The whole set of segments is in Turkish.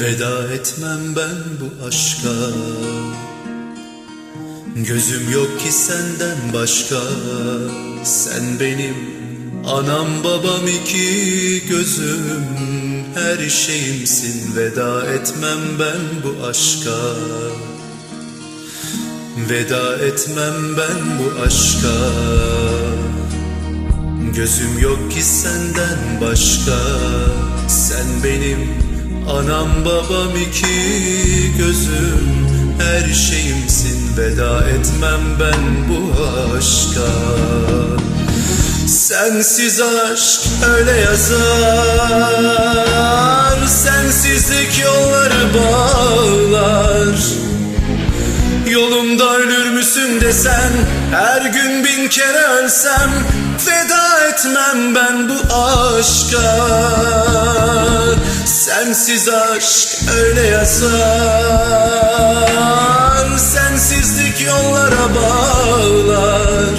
Veda etmem ben bu aşka. Gözüm yok ki senden başka. Sen benim anam babam iki gözüm. Her şeyimsin veda etmem ben bu aşka. Veda etmem ben bu aşka. Gözüm yok ki senden başka. Sen benim anam babam iki gözüm Her şeyimsin. Veda etmem ben bu aşka. Sensiz aşk öyle yazar Sensizlik yolları bağlar. Yolumda ölür müsün desen Her gün bin kere ölsem Veda etmem ben bu aşka Sensiz aşk öyle yazar. Sensizlik yollara bağlar.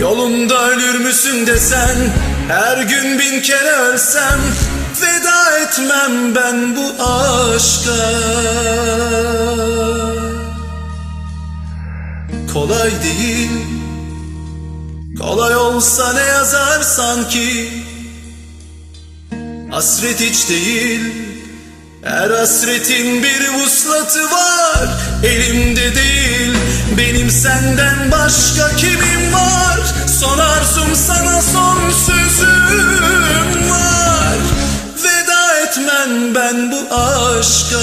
Yolumda ölür müsün desen Her gün bin kere ölsem Veda etmem ben bu aşka. Kolay değil. Kolay olsa ne yazar sanki Hasret hiç değil Her hasretin bir vuslatı var. Elimde değil Benim senden başka kimim var? Son arzum sana son sözüm var. Veda etmem ben bu aşka